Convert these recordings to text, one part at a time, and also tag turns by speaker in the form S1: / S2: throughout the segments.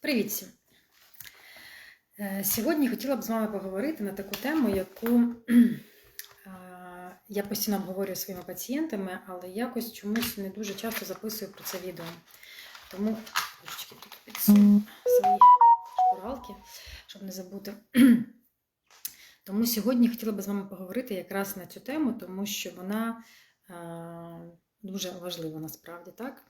S1: Привіт всім! Е, Сьогодні хотіла б з вами поговорити на таку тему, яку я постійно обговорюю зі своїми пацієнтами, але якось чомусь не дуже часто записую про це відео. Тому трошечки тут підсуну свої шпаргалки, щоб не забути. Тому сьогодні хотіла б з вами поговорити якраз на цю тему, тому що вона дуже важлива насправді, так?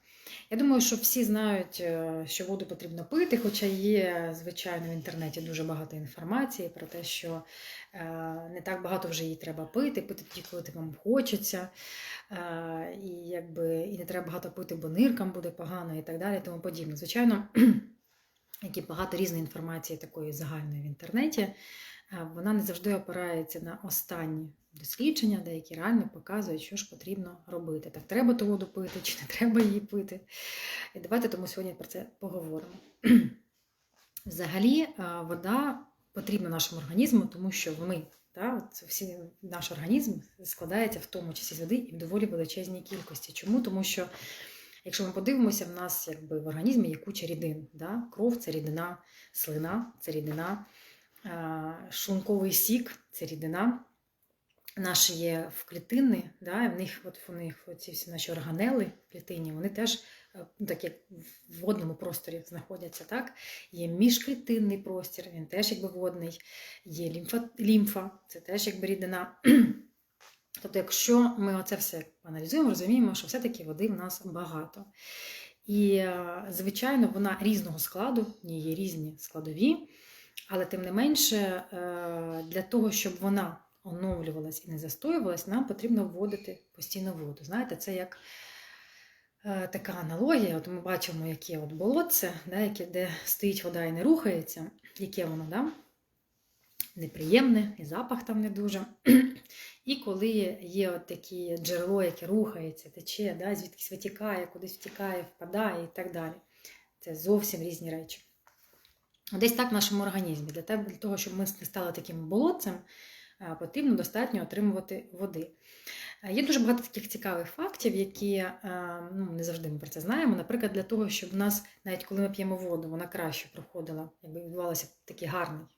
S1: Я думаю, що всі знають, е, що воду потрібно пити, хоча є, звичайно, в інтернеті дуже багато інформації про те, що е, не так багато вже її треба пити, пити тоді, коли вам хочеться, е, і якби і не треба багато пити, бо ниркам буде погано і так далі, тому подібне. Звичайно, як і багато різної інформації такої загальної в інтернеті, вона не завжди опирається на останні дослідження, деякі реально показують, що ж потрібно робити. Так, треба ту воду пити чи не треба її пити. І давайте тому сьогодні про це поговоримо. Взагалі, вода потрібна нашому організму, тому що ми, та, це всі, наш організм складається в тому числі з води і в доволі величезній кількості. Чому? Тому що. Якщо ми подивимося, в нас якби в організмі є куча рідин. Да? Кров це рідина, слина це рідина, шлунковий сік це рідина. Наші є в клітини, да? в них от в них ці всі наші органели в клітині, вони теж е, ну, так як в водному просторі знаходяться. Так? Є міжклітинний простір, він теж якби водний, є лімфа, лімфа це теж якби рідина. Тобто, якщо ми оце все аналізуємо, розуміємо, що все-таки води в нас багато. І, е, звичайно, вона різного складу, в ній є різні складові, але тим не менше, е, для того, щоб вона оновлювалась і не застоювалась, нам потрібно вводити постійно воду. Знаєте, це як е, така аналогія. От Ми бачимо, яке от болотце, да, яке, де стоїть вода і не рухається, яке воно да? неприємне, і запах там не дуже. І коли є от такі джерело, яке рухається, тече, да, звідкись витікає, кудись втікає, впадає і так далі. Це зовсім різні речі. Десь так в нашому організмі. Для того, щоб ми не стали таким болотцем, потрібно достатньо отримувати води. Є дуже багато таких цікавих фактів, які ну, не завжди ми про це знаємо. Наприклад, для того, щоб в нас, навіть коли ми п'ємо воду, вона краще проходила, якби відбувався такий гарний Е,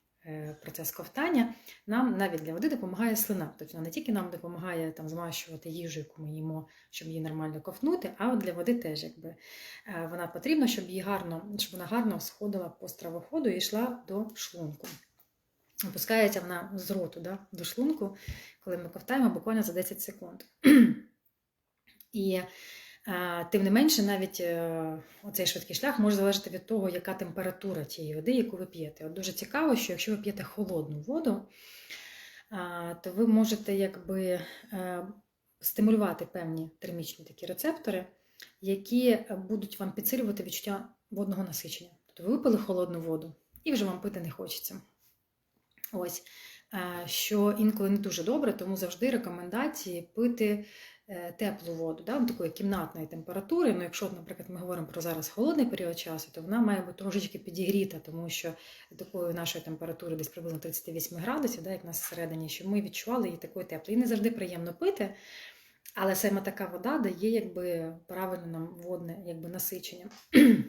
S1: процес ковтання, нам навіть для води допомагає слина. Тобто вона не тільки нам допомагає там змащувати їжу, яку ми їмо, щоб її нормально ковтнути, а от для води теж якби е, вона потрібна, щоб її гарно, щоб вона гарно сходила по стравоходу і йшла до шлунку. Опускається вона з роту да, до шлунку, коли ми ковтаємо буквально за 10 секунд. І Тим не менше, навіть е, оцей швидкий шлях може залежати від того, яка температура тієї води, яку ви п'єте. От Дуже цікаво, що якщо ви п'єте холодну воду, то ви можете якби е, стимулювати певні термічні такі рецептори, які будуть вам підсилювати відчуття водного насичення. Тобто ви випили холодну воду і вже вам пити не хочеться. Ось, що інколи не дуже добре, тому завжди рекомендації пити теплу воду, да, такої кімнатної температури. Ну, Якщо, наприклад, ми говоримо про зараз холодний період часу, то вона має бути трошечки підігріта, тому що такої нашої температури десь приблизно 38 градусів, да, як нас всередині, щоб ми відчували її такою теплою. І не завжди приємно пити, але саме така вода дає якби, правильне нам водне якби, насичення.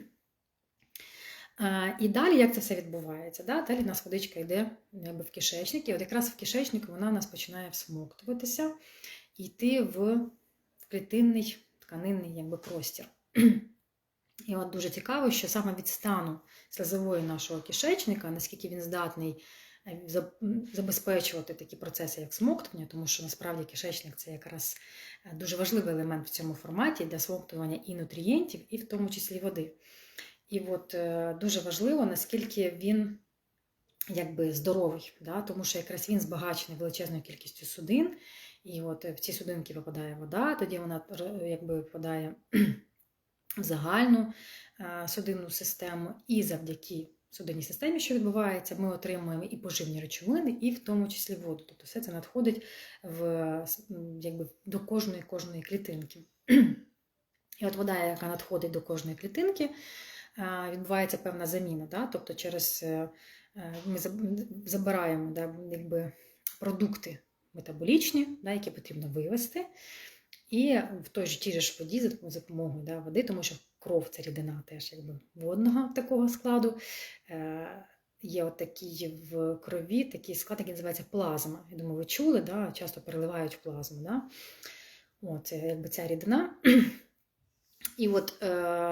S1: І далі, як це все відбувається? Да? Далі у нас водичка йде якби, в кишечник, і от якраз в кишечнику вона у нас починає всмоктуватися йти в клітинний тканинний якби, простір. І от дуже цікаво, що саме від стану слезової нашого кишечника, наскільки він здатний е, забезпечувати такі процеси, як смоктування, тому що насправді кишечник це якраз е, дуже важливий елемент в цьому форматі для смоктування і нутрієнтів, і в тому числі води. І от е, дуже важливо, наскільки він якби здоровий, да? тому що якраз він збагачений величезною кількістю судин, і от в ці судинки попадає вода, тоді вона якби впадає в загальну судинну систему, і завдяки судинній системі, що відбувається, ми отримуємо і поживні речовини, і в тому числі воду. Тобто все це надходить в, якби, до кожної кожної клітинки. І от вода, яка надходить до кожної клітинки, відбувається певна заміна. Да? Тобто через е, е, ми забираємо да, якби, продукти метаболічні, да, які потрібно вивести. І в той же тій же воді за допомогою да, води, тому що кров це рідина теж якби водного такого складу. Е, Є от такий в крові такий склад, який називається плазма. Я думаю, ви чули, да? часто переливають плазму. Да? О, це якби ця рідина. І от е,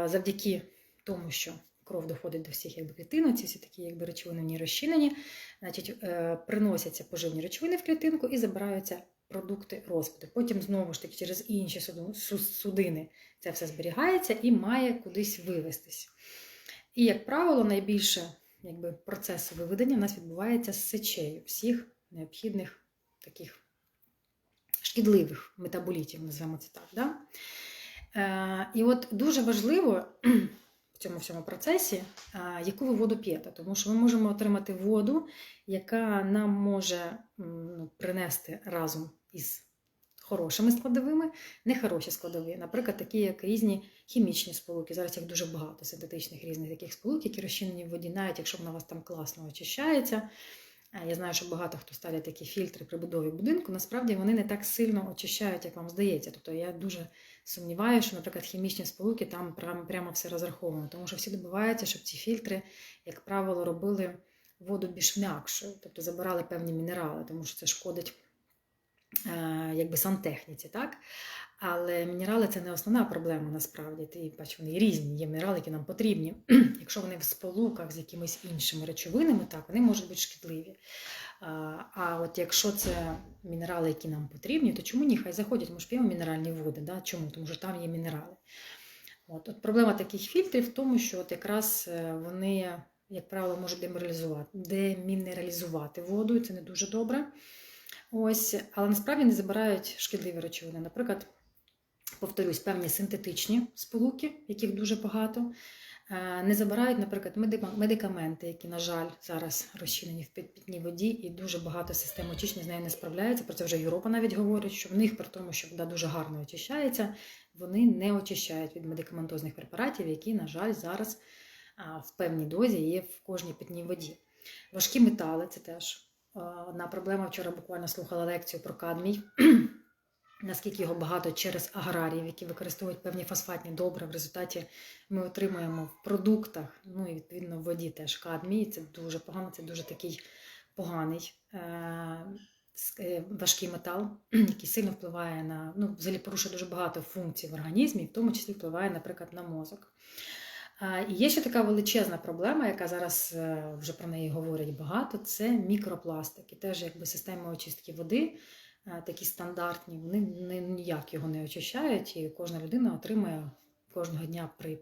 S1: завдяки тому, що кров доходить до всіх якби, клітин, ці всі такі якби, речовини в ній розчинені, значить, е, приносяться поживні речовини в клітинку і забираються продукти розпаду. Потім знову ж таки через інші судини це все зберігається і має кудись вивестись. І, як правило, найбільше якби, процес виведення у нас відбувається з сечею всіх необхідних таких шкідливих метаболітів, називаємо це так. Да? Е, і от дуже важливо цьому всьому процесі, яку ви воду п'єте, тому що ми можемо отримати воду, яка нам може ну, принести разом із хорошими складовими, нехороші складові, наприклад, такі як різні хімічні сполуки. Зараз їх дуже багато синтетичних різних таких сполук, які розчинені в воді, навіть якщо вона у вас там класно очищається. Я знаю, що багато хто ставлять такі фільтри при будові будинку. Насправді вони не так сильно очищають, як вам здається. Тобто я дуже сумніваюся, що, наприклад, хімічні сполуки там прямо все розраховано, тому що всі добиваються, щоб ці фільтри, як правило, робили воду більш м'якшою, тобто забирали певні мінерали, тому що це шкодить е, якби сантехніці, так? Але мінерали це не основна проблема насправді. Ти бач, вони різні. Є мінерали, які нам потрібні. Якщо вони в сполуках з якимись іншими речовинами, так вони можуть бути шкідливі. А, от якщо це мінерали, які нам потрібні, то чому ні? Хай заходять, ми ж п'ємо мінеральні води. Да? Чому? Тому що там є мінерали. От, от проблема таких фільтрів в тому, що от якраз е, вони, як правило, можуть демінералізувати, демінералізувати воду, і це не дуже добре. Ось, але насправді не забирають шкідливі речовини. Наприклад, повторюсь, певні синтетичні сполуки, яких дуже багато. Е, Не забирають, наприклад, медика- медикаменти, які, на жаль, зараз розчинені в під- питній воді, і дуже багато систем очищення з нею не справляється. Про це вже Європа навіть говорить, що в них, при тому, що вода дуже гарно очищається, вони не очищають від медикаментозних препаратів, які, на жаль, зараз в певній дозі є в кожній питній воді. Важкі метали це теж е, одна проблема. Вчора буквально слухала лекцію про кадмій. Наскільки його багато через аграріїв, які використовують певні фосфатні добри. В результаті ми отримуємо в продуктах, ну і відповідно в воді теж кадмій. Це дуже погано, це дуже такий поганий е- е, важкий метал, який сильно впливає на ну, взагалі порушує дуже багато функцій в організмі, в тому числі впливає, наприклад, на мозок. І є ще така величезна проблема, яка зараз е, вже про неї говорять багато, це мікропластики. Теж якби системи очистки води, такі стандартні, вони ні- ніяк його не очищають, і кожна людина отримує кожного дня при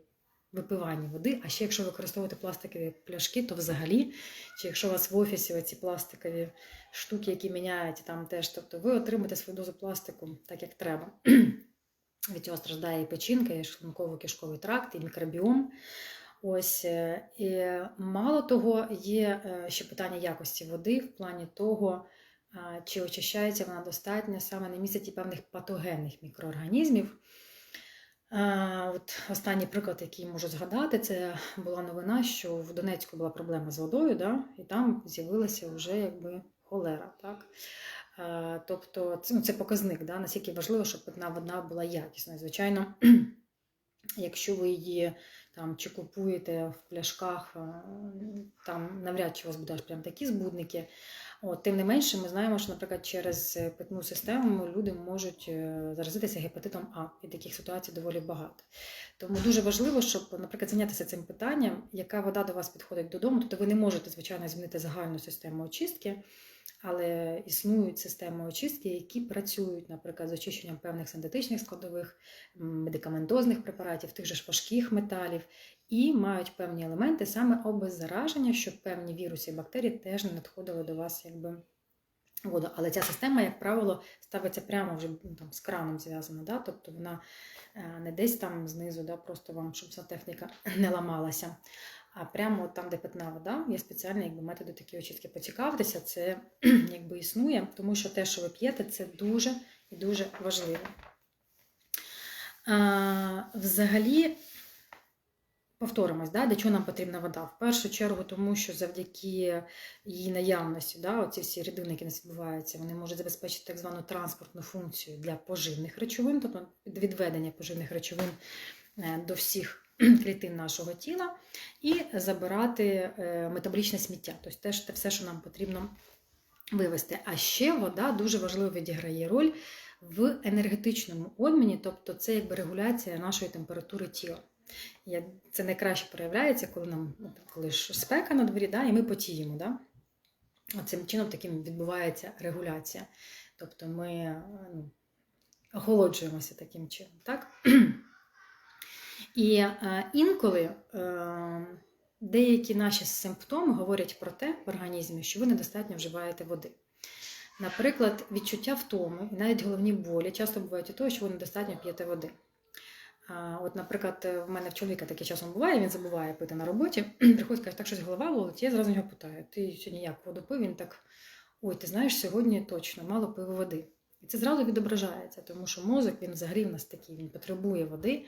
S1: випиванні води. А ще якщо використовувати пластикові пляшки, то взагалі, чи якщо у вас в офісі оці пластикові штуки, які міняють там теж, тобто ви отримаєте свою дозу пластику так, як треба. Від цього страждає і печінка, і шлунково-кишковий тракт, і мікробіом. Ось е, і мало того, є е, ще питання якості води в плані того, чи очищається вона достатньо саме на місці певних патогенних мікроорганізмів. От останній приклад, який можу згадати, це була новина, що в Донецьку була проблема з водою, да? і там з'явилася вже якби холера. Так? Тобто це, ну, це показник, да, наскільки важливо, щоб питна вода була якісною. Звичайно, якщо ви її там чи купуєте в пляшках, там навряд чи у вас будуть прям такі збудники. От, тим не менше, ми знаємо, що, наприклад, через е, питну систему люди можуть е, заразитися гепатитом А. І таких ситуацій доволі багато. Тому дуже важливо, щоб, наприклад, зайнятися цим питанням, яка вода до вас підходить додому. Тобто ви не можете, звичайно, змінити загальну систему очистки, але існують системи очистки, які працюють, наприклад, з очищенням певних синтетичних складових, медикаментозних препаратів, тих же ж важких металів, і мають певні елементи саме обеззараження, щоб певні віруси і бактерії теж не надходили до вас якби воду. Але ця система, як правило, ставиться прямо вже ну, там, з краном зв'язана, да? тобто вона е, не десь там знизу, да? просто вам, щоб ця техніка не ламалася. А прямо там, де питна вода, є спеціальні якби, методи такі очистки. Поцікавтеся, це якби існує, тому що те, що ви п'єте, це дуже і дуже важливо. А, взагалі, повторимось, да, для чого нам потрібна вода? В першу чергу, тому що завдяки її наявності, да, оці всі рідини, які нас відбуваються, вони можуть забезпечити так звану транспортну функцію для поживних речовин, тобто відведення поживних речовин е, до всіх клітин нашого тіла і забирати е, метаболічне сміття, тобто теж те все, що нам потрібно вивести. А ще вода дуже важливо відіграє роль в енергетичному обміні, тобто це якби регуляція нашої температури тіла. Це найкраще проявляється, коли нам ну, коли ж спека на дворі, да, і ми потіємо. Да? Цим чином таким відбувається регуляція. Тобто ми ну, охолоджуємося таким чином. Так? І е, інколи е, деякі наші симптоми говорять про те в організмі, що ви недостатньо вживаєте води. Наприклад, відчуття втоми і навіть головні болі часто бувають у того, що ви недостатньо п'єте води. От, наприклад, в мене в чоловіка таке часом буває, він забуває пити на роботі, приходить, каже, так щось голова болить, я зразу його питаю: ти сьогодні як воду пив? Він так, ой, ти знаєш, сьогодні точно мало пив води. І це зразу відображається, тому що мозок він взагалі в нас такий, він потребує води,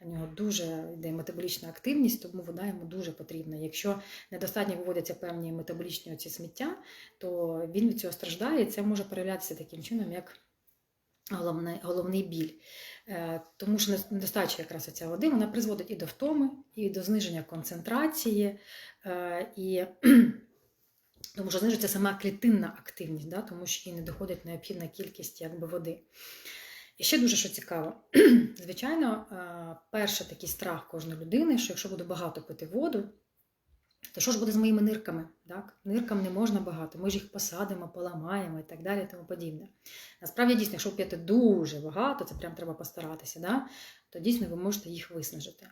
S1: у нього дуже йде метаболічна активність, тому вода йому дуже потрібна. Якщо недостатньо виводяться певні метаболічні оці сміття, то він від цього страждає, і це може проявлятися таким чином, як головне, головний біль. Е, Тому що недостача якраз ця води вона призводить і до втоми, і до зниження концентрації, е, і тому що знижується сама клітинна активність, да, тому що їй не доходить необхідна кількість якби, води. І ще дуже що цікаво, звичайно, е, перший такий страх кожної людини, що якщо буду багато пити воду, то що ж буде з моїми нирками? Так? Ниркам не можна багато, ми ж їх посадимо, поламаємо і так далі, і тому подібне. Насправді, дійсно, якщо п'єте дуже багато, це прям треба постаратися, да? то дійсно ви можете їх виснажити.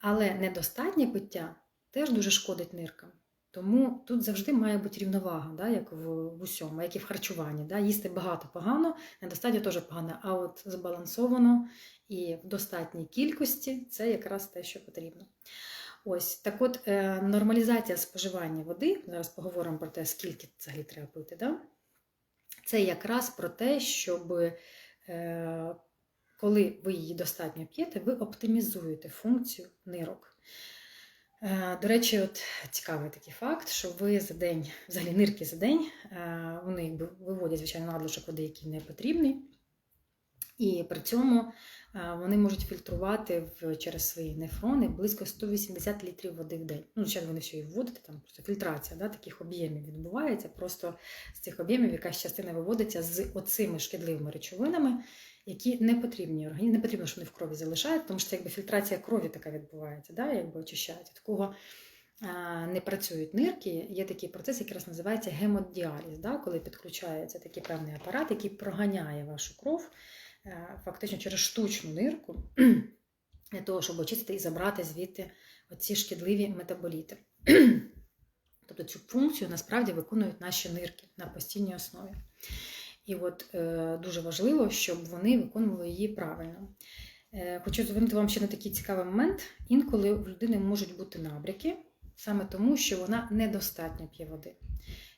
S1: Але недостатнє пиття теж дуже шкодить ниркам. Тому тут завжди має бути рівновага, да, як в, в усьому, як і в харчуванні. Да. Їсти багато погано, недостатньо теж погано, а от збалансовано і в достатній кількості це якраз те, що потрібно. Ось так от е, нормалізація споживання води, зараз поговоримо про те, скільки взагалі треба пити. Да? Це якраз про те, щоб е, коли ви її достатньо п'єте, ви оптимізуєте функцію нирок. Е, До речі, от цікавий такий факт, що ви за день, взагалі нирки за день, вони виводять, звичайно, надлишок води, який не потрібний. І при цьому вони можуть фільтрувати в, через свої нефрони близько 180 літрів води в день. Ну, зараз вони все і вводите, там просто фільтрація да, таких об'ємів відбувається. Просто з цих об'ємів якась частина виводиться з оцими шкідливими речовинами, які не потрібні організму. Не потрібно, щоб вони в крові залишають, тому що це якби фільтрація крові така відбувається, да, якби очищається. Такого не працюють нирки. Є такий процес, який раз називається гемодіаліз, да, коли підключається такий певний апарат, який проганяє вашу кров фактично через штучну нирку для того, щоб очистити і забрати звідти оці шкідливі метаболіти. Тобто цю функцію насправді виконують наші нирки на постійній основі. І от е, дуже важливо, щоб вони виконували її правильно. Е, хочу звернути вам ще на такий цікавий момент. Інколи в людини можуть бути набряки, саме тому, що вона недостатньо п'є води.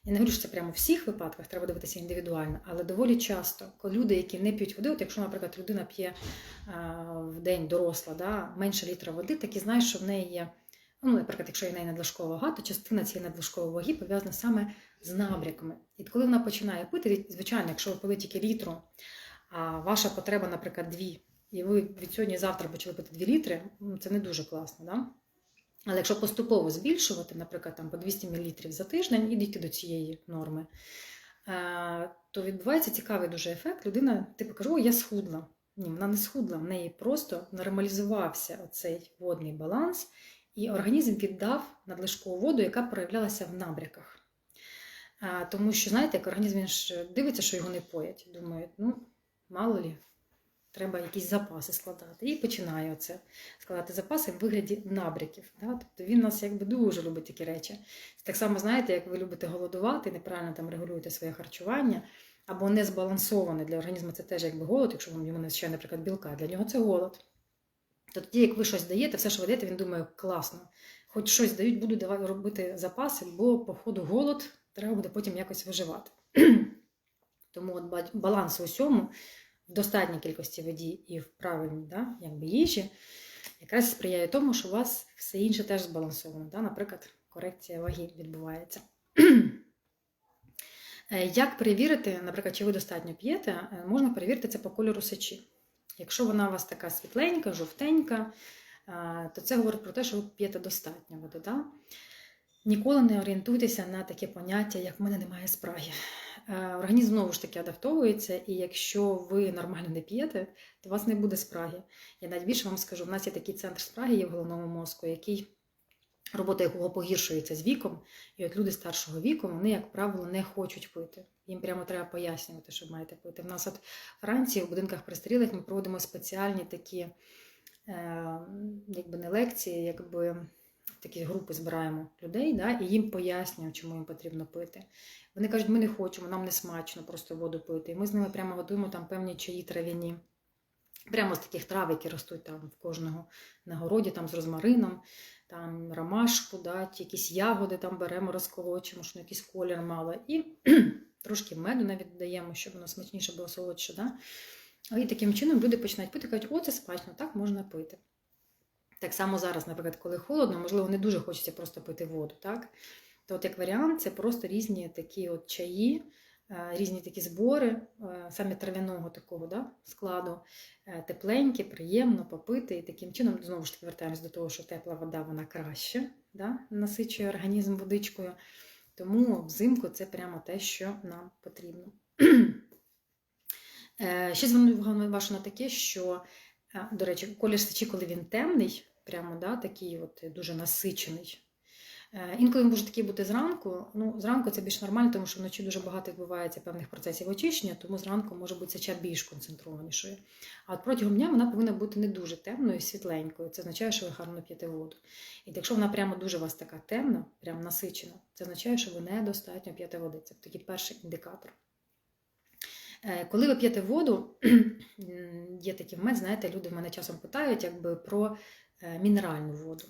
S1: Я не говорю, що це прямо в всіх випадках, треба дивитися індивідуально, але доволі часто, коли люди, які не п'ють води, от якщо, наприклад, людина п'є в день доросла да, менше літра води, так і знаєш, що в неї є, ну, наприклад, якщо є неї надлишкова вага, то частина цієї надлишкової ваги пов'язана саме з набряками. І коли вона починає пити, звичайно, якщо ви пили тільки літру, а ваша потреба, наприклад, дві, і ви від сьогодні завтра почали пити 2 літри, ну, це не дуже класно. Да? Але якщо поступово збільшувати, наприклад, там, по 200 мл за тиждень і дійти до цієї норми, е, то відбувається цікавий дуже ефект. Людина, типу, каже, о, я схудла. Ні, вона не схудла, в неї просто нормалізувався оцей водний баланс, і організм віддав надлишкову воду, яка проявлялася в набряках. Тому що, знаєте, як організм він ж дивиться, що його не поять. Думає, ну, мало лі, треба якісь запаси складати. І починає оце складати запаси в вигляді набряків. Да? Тобто він нас якби дуже любить такі речі. Це так само, знаєте, як ви любите голодувати, неправильно там регулюєте своє харчування, або не збалансоване для організму це теж якби голод, якщо вам йому не вистачає, наприклад, білка, для нього це голод. То тоді, як ви щось даєте, все, що ви даєте, він думає, класно. Хоч щось дають, буду давати робити запаси, бо, по ходу, голод треба буде потім якось виживати. Тому от баланс у всьому, в достатній кількості воді і в правильній да, якби їжі, якраз сприяє тому, що у вас все інше теж збалансовано. Да? Наприклад, корекція ваги відбувається. Е, Як перевірити, наприклад, чи ви достатньо п'єте, е, можна перевірити це по кольору сечі. Якщо вона у вас така світленька, жовтенька, е, то це говорить про те, що ви п'єте достатньо води. Да? Ніколи не орієнтуйтеся на таке поняття, як в мене немає спраги. Е, Організм знову ж таки адаптовується, і якщо ви нормально не п'єте, то у вас не буде спраги. Я навіть більше вам скажу, в нас є такий центр спраги є в головному мозку, який робота якого погіршується з віком. І от люди старшого віку, вони, як правило, не хочуть пити. Їм прямо треба пояснювати, що маєте пити. В нас от Франції в будинках пристрілих ми проводимо спеціальні такі, е, якби не лекції, якби такі групи збираємо людей, да, і їм пояснюємо, чому їм потрібно пити. Вони кажуть, ми не хочемо, нам не смачно просто воду пити. І ми з ними прямо готуємо там певні чаї трав'яні. Прямо з таких трав, які ростуть там в кожного на городі, там з розмарином, там ромашку, да, якісь ягоди там беремо, розколочимо, щоб якийсь колір мало. І трошки меду навіть додаємо, щоб воно смачніше було солодше. Да? І таким чином люди починають пити, кажуть, о, це смачно, так можна пити. Так само зараз, наприклад, коли холодно, можливо, не дуже хочеться просто пити воду. так? То от як варіант, це просто різні такі от чаї, е, різні такі збори, е, саме трав'яного такого да, складу, е, тепленькі, приємно попити. І таким чином, знову ж таки, вертаємось до того, що тепла вода вона краще да, насичує організм водичкою. Тому взимку це прямо те, що нам потрібно. Ще зверну увагу вашу на таке, що, до речі, колір сечі, коли він темний, прямо да, такий от дуже насичений. Е, Інколи він може такий бути зранку. Ну, зранку це більш нормально, тому що вночі дуже багато відбувається певних процесів очищення, тому зранку може бути сеча більш концентрованішою. А от протягом дня вона повинна бути не дуже темною і світленькою. Це означає, що ви гарно п'єте воду. І якщо вона прямо дуже у вас така темна, прямо насичена, це означає, що ви недостатньо п'єте води. Це такий перший індикатор. Е, Коли ви п'єте воду, є такий момент, знаєте, люди в мене часом питають якби, про мінеральну воду.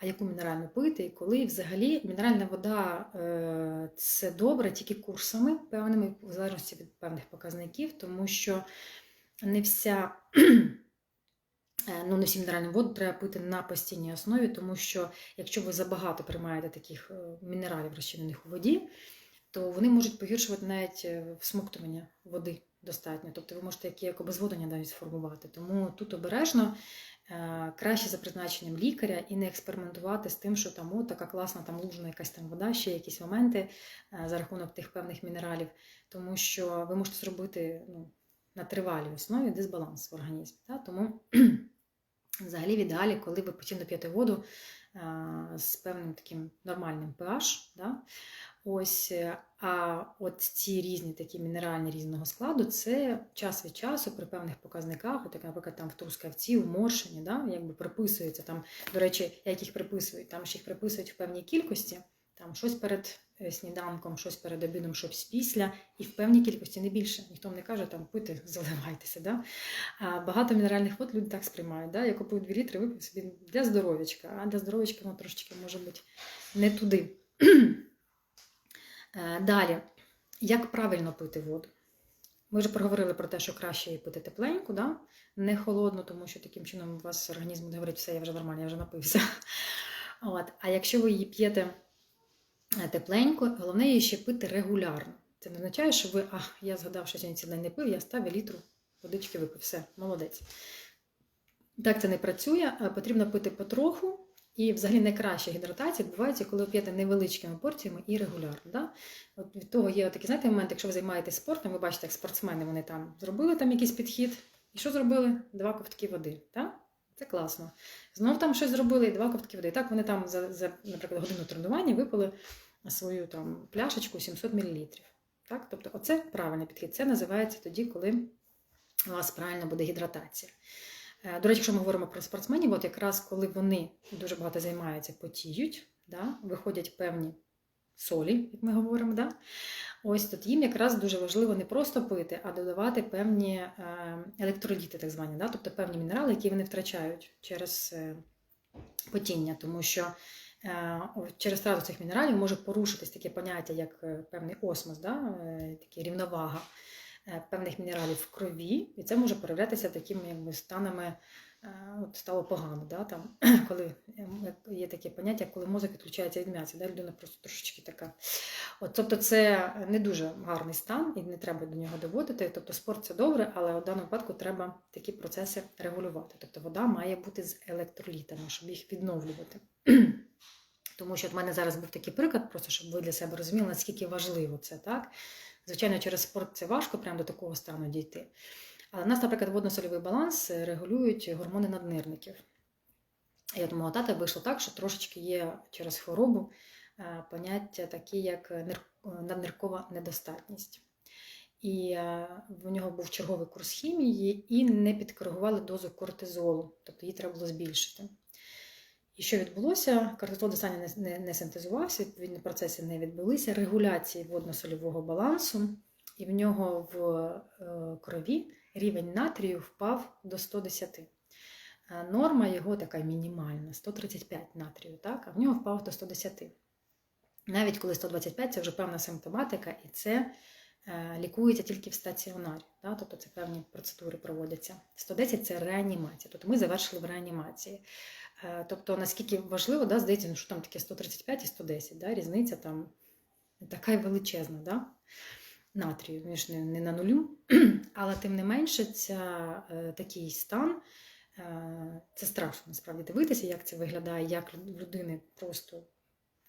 S1: А яку мінеральну пити і коли взагалі мінеральна вода е, це добре тільки курсами певними, в залежності від певних показників, тому що не вся. е, Ну, не всі мінеральну воду треба пити на постійній основі, тому що якщо ви забагато приймаєте таких е, мінералів, розчинених у воді, то вони можуть погіршувати навіть е, всмоктування води достатньо. Тобто ви можете як, обезводення навіть сформувати. Тому тут обережно е, краще за призначенням лікаря і не експериментувати з тим, що там така класна там лужна якась там вода, ще якісь моменти е, за рахунок тих певних мінералів, тому що ви можете зробити ну, на тривалій основі дисбаланс в організмі. Та? Тому взагалі в ідеалі, коли ви постійно п'єте воду е, з певним таким нормальним pH, да? Ось, е, а от ці різні такі мінеральні різного складу, це час від часу при певних показниках, от наприклад, там в трускавці, у моршині, да, якби приписується там, до речі, як їх приписують, там ж їх приписують в певній кількості, там щось перед е, сніданком, щось перед обідом, щось після, і в певній кількості не більше. Ніхто не каже, там пити, заливайтеся. Да? А багато мінеральних вод люди так сприймають. Да? Я купую 2 літри, випив собі для здоров'ячка, а для здоров'ячка воно трошечки може бути не туди. Е, Далі, як правильно пити воду? Ми вже проговорили про те, що краще її пити тепленьку, да? не холодну, тому що таким чином у вас організм буде говорити, все, я вже нормально, я вже напився. От. А якщо ви її п'єте е, тепленько, головне її ще пити регулярно. Це не означає, що ви, а, я згадав, що сьогодні цілий день не пив, я ставлю літру водички випив. Все, молодець. Так це не працює, е, потрібно пити потроху. І взагалі найкраща гідратація відбувається, коли ви п'єте невеличкими порціями і регулярно. Да? От від того є такий, знаєте, момент, якщо ви займаєтесь спортом, ви бачите, як спортсмени вони там зробили там якийсь підхід. І що зробили? Два ковтки води. Так? Це класно. Знов там щось зробили і два ковтки води. Так вони там за, за наприклад, годину тренування випили свою там пляшечку 700 мл. Так? Тобто, оце правильний підхід. Це називається тоді, коли у вас правильно буде гідратація. Е, До речі, якщо ми говоримо про спортсменів, от якраз коли вони дуже багато займаються, потіють, да, виходять певні солі, як ми говоримо, да, ось тут їм якраз дуже важливо не просто пити, а додавати певні е, електроліти, так звані, да, тобто певні мінерали, які вони втрачають через е, потіння, тому що через втрату цих мінералів може порушитись таке поняття, як певний осмос, да, такі рівновага певних мінералів в крові, і це може проявлятися такими якби, станами е, от стало погано. Да, там, коли ем, є таке поняття, коли мозок відключається від м'яса, да, людина просто трошечки така. От, тобто це не дуже гарний стан і не треба до нього доводити. Тобто спорт це добре, але в даному випадку треба такі процеси регулювати. Тобто вода має бути з електролітами, щоб їх відновлювати. Тому що в мене зараз був такий приклад, просто щоб ви для себе розуміли, наскільки важливо це, так? Звичайно, через спорт це важко прямо до такого стану дійти. Але в нас, наприклад, водно-сольовий баланс регулюють гормони наднирників. І от мого тата вийшло так, що трошечки є через хворобу е, поняття такі, як нир- надниркова недостатність. І е, в нього був черговий курс хімії і не підкоригували дозу кортизолу, тобто її треба було збільшити. І що відбулося? Кортизол достатньо не, не, не синтезувався, відповідні процеси не відбулися, регуляції водно-сольового балансу, і в нього в е, крові рівень натрію впав до 110. Е, Норма його така мінімальна 135 натрію, так? а в нього впав до 110. Навіть коли 125 це вже певна симптоматика, і це е, лікується тільки в стаціонарі. Да? Тобто це певні процедури проводяться. 110 це реанімація. Тобто ми завершили в реанімації. Е, Тобто, наскільки важливо, да, здається, ну, що там таке 135 і 110, да, різниця там така й величезна, да? натрію, він ж не, не на нулю, але тим не менше, ця, е, такий стан, е, це страшно насправді дивитися, як це виглядає, як в людини просто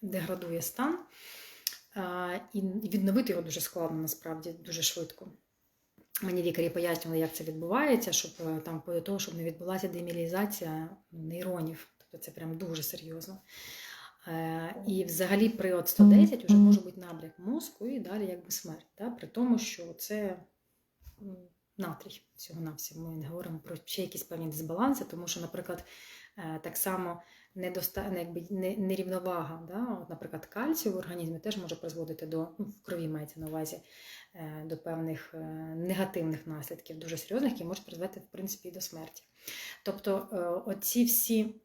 S1: деградує стан. І відновити його дуже складно, насправді, дуже швидко. Мені лікарі пояснювали, як це відбувається, щоб е, там до того, щоб не відбулася демілізація нейронів. Тобто це прям дуже серйозно. Е, І взагалі при от 110 вже може бути набряк мозку і далі якби смерть. Да? При тому, що це натрій всього-навсього. Ми не говоримо про ще якісь певні дисбаланси, тому що, наприклад, е, так само недоста... якби не- нерівновага, да? от, наприклад, кальцію в організмі теж може призводити до ну, в крові мається на увазі е, до певних е, негативних наслідків, дуже серйозних, які можуть призвести в принципі до смерті. Тобто, е, оці всі.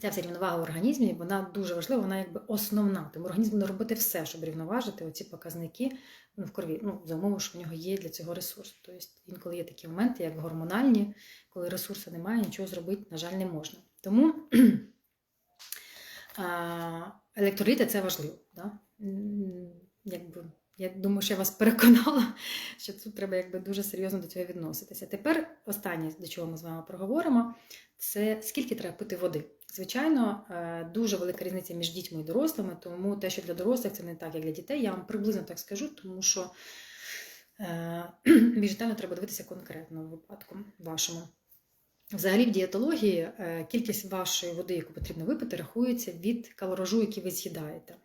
S1: Ця вся рівновага в організмі, вона дуже важлива, вона якби основна. Тому організм буде робити все, щоб рівноважити оці показники ну, в крові. Ну, за умови, що в нього є для цього ресурс. Тобто інколи є такі моменти, як гормональні, коли ресурсу немає, нічого зробити, на жаль, не можна. Тому електроліти це важливо. Да? Якби, я думаю, що я вас переконала, що тут треба якби дуже серйозно до цього відноситися. Тепер останнє, до чого ми з вами проговоримо, це скільки треба пити води. Звичайно, е, дуже велика різниця між дітьми і дорослими, тому те, що для дорослих це не так, як для дітей. Я вам приблизно так скажу, тому що е, більш детально треба дивитися конкретно випадку вашому. Взагалі, в дієтології е, кількість вашої води, яку потрібно випити, рахується від калоражу, який ви з'їдаєте.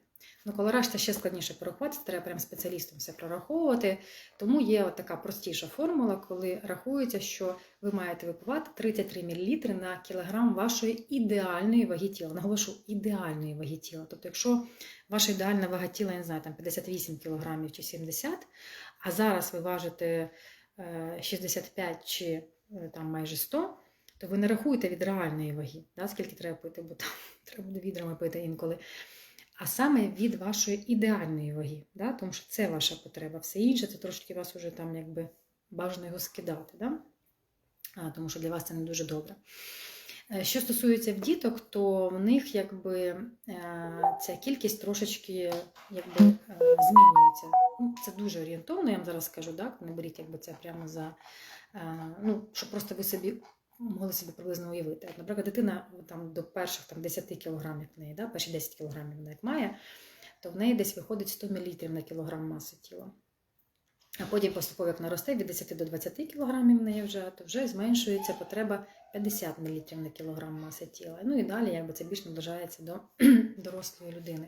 S1: Ну, калораж це ще складніше порахувати, треба прям спеціалістом все прораховувати. Тому є от така простіша формула, коли рахується, що ви маєте випивати 33 мл на кілограм вашої ідеальної ваги тіла. Наголошу, ідеальної ваги тіла. Тобто, якщо ваша ідеальна вага тіла, я не знаю, там 58 кг чи 70, а зараз ви важите е, 65 чи е, там майже 100, то ви не рахуєте від реальної ваги, да, скільки треба пити, бо там треба буде відрами пити інколи. А саме від вашої ідеальної ваги, да? тому що це ваша потреба. Все інше це трошки вас уже там якби бажано його скидати, да? тому що для вас це не дуже добре. Е, Що стосується в діток, то в них якби е, ця кількість трошечки якби, е, змінюється. Ну, Це дуже орієнтовно, я вам зараз скажу, так? не беріть якби, це прямо за. Ну, щоб просто ви собі могли собі приблизно уявити. От, наприклад, дитина там, до перших там, 10 кілограмів в неї, да? перші 10 кілограмів вона як має, то в неї десь виходить 100 мл на кілограм маси тіла. А потім поступово, як наросте від 10 до 20 кілограмів в неї вже, то вже зменшується потреба 50 мл на кілограм маси тіла. Ну і далі якби це більш наближається до дорослої людини.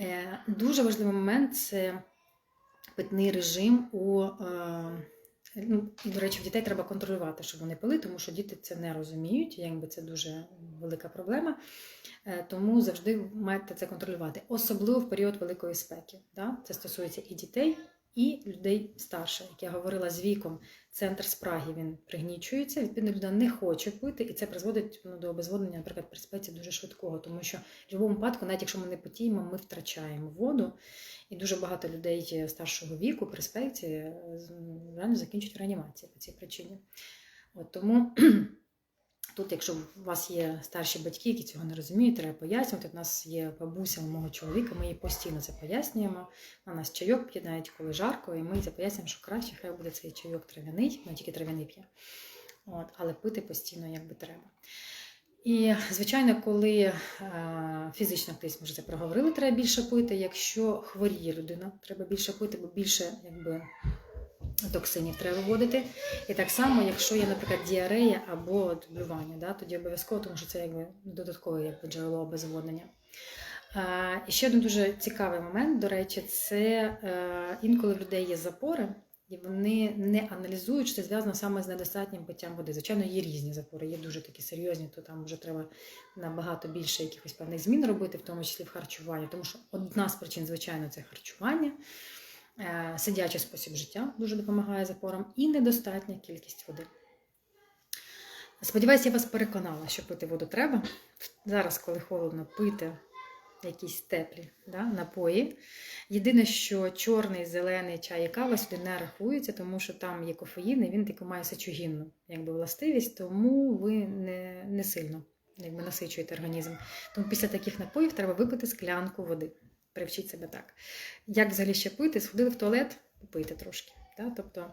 S1: Е, Дуже важливий момент це питний режим у. Е, Ну, до речі, дітей треба контролювати, щоб вони пили, тому що діти це не розуміють, якби це дуже велика проблема. Е, Тому завжди маєте це контролювати, особливо в період великої спеки. Да? Це стосується і дітей, і людей старше. Як я говорила з віком, центр спраги він пригнічується, відповідно, людина не хоче пити, і це призводить ну, до обезводнення, наприклад, при спеці дуже швидкого, тому що в будь-якому випадку, навіть якщо ми не потіємо, ми втрачаємо воду. І дуже багато людей старшого віку при спеці е, реально закінчують в реанімації по цій причині. От тому Тут, якщо у вас є старші батьки, які цього не розуміють, треба пояснювати. У нас є бабуся у мого чоловіка, ми їй постійно це пояснюємо. На нас чайок п'є, навіть коли жарко, і ми це пояснюємо, що краще хай буде цей чайок трав'яний, ну тільки трав'яний п'є. От, але пити постійно якби треба. І, звичайно, коли е, фізична активність, ми вже це проговорили, треба більше пити. Якщо хворіє людина, треба більше пити, бо більше якби, токсинів треба виводити. І так само, якщо є, наприклад, діарея або дублювання, да, тоді обов'язково, тому що це якби додаткове якби, джерело обезводнення. Е, І ще один дуже цікавий момент, до речі, це е, інколи в людей є запори, і вони не аналізують, що це зв'язано саме з недостатнім питтям води. Звичайно, є різні запори, є дуже такі серйозні, то там вже треба набагато більше якихось певних змін робити, в тому числі в харчуванні. Тому що одна з причин, звичайно, це харчування. Е, Сидячий спосіб життя дуже допомагає запорам і недостатня кількість води. Сподіваюся, я вас переконала, що пити воду треба. Зараз, коли холодно, пити якісь теплі да, напої. Єдине, що чорний, зелений чай і кава сюди не рахуються, тому що там є кофеїн, і він таку має сечогінну якби, властивість, тому ви не, не сильно якби, насичуєте організм. Тому після таких напоїв треба випити склянку води. Привчіть себе так. Як взагалі ще пити? Сходили в туалет, попийте трошки. Да? Тобто,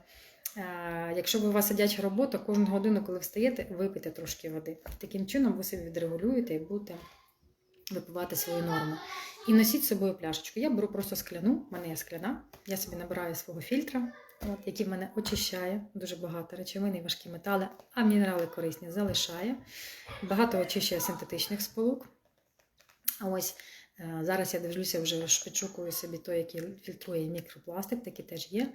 S1: е, якщо у вас сидяча робота, кожну годину, коли встаєте, випийте трошки води. Таким чином ви собі відрегулюєте і будете випивати свою норму. І носіть з собою пляшечку. Я беру просто скляну, в мене є скляна, я собі набираю свого фільтра, от, який мене очищає дуже багато речовин і важкі метали, а мінерали корисні залишає. Багато очищує синтетичних сполук. А ось е, зараз я дивлюся, вже підшукую собі той, який фільтрує мікропластик, такі теж є.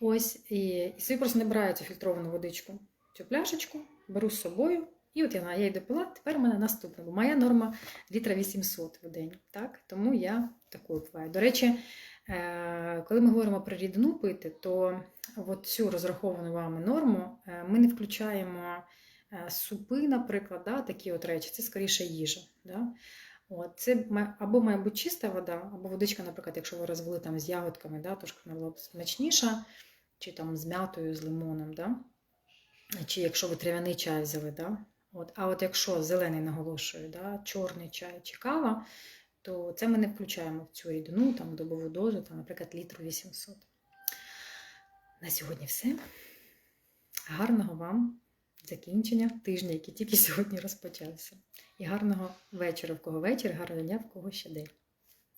S1: Ось, і, і собі просто набираю цю фільтровану водичку, цю пляшечку, беру з собою. І от я, я її допила, тепер у мене наступна, моя норма літра 800 в день. Так? Тому я таку випиваю. До речі, е, коли ми говоримо про рідину пити, то от цю розраховану вами норму е, ми не включаємо е, супи, наприклад, да, такі от речі, це скоріше їжа. Да? От, це або має бути чиста вода, або водичка, наприклад, якщо ви розвели там з ягодками, да, трошки вона була б смачніша, чи там з м'ятою, з лимоном, да? чи якщо ви трав'яний чай взяли. Да? От, а от якщо зелений наголошую, да, чорний чай чи кава, то це ми не включаємо в цю рідину, там добову дозу, там, наприклад, літру 800. На сьогодні все. Гарного вам закінчення тижня, який тільки сьогодні розпочався. І гарного вечора, в кого вечір, гарного дня, в кого ще день.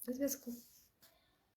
S1: До зв'язку.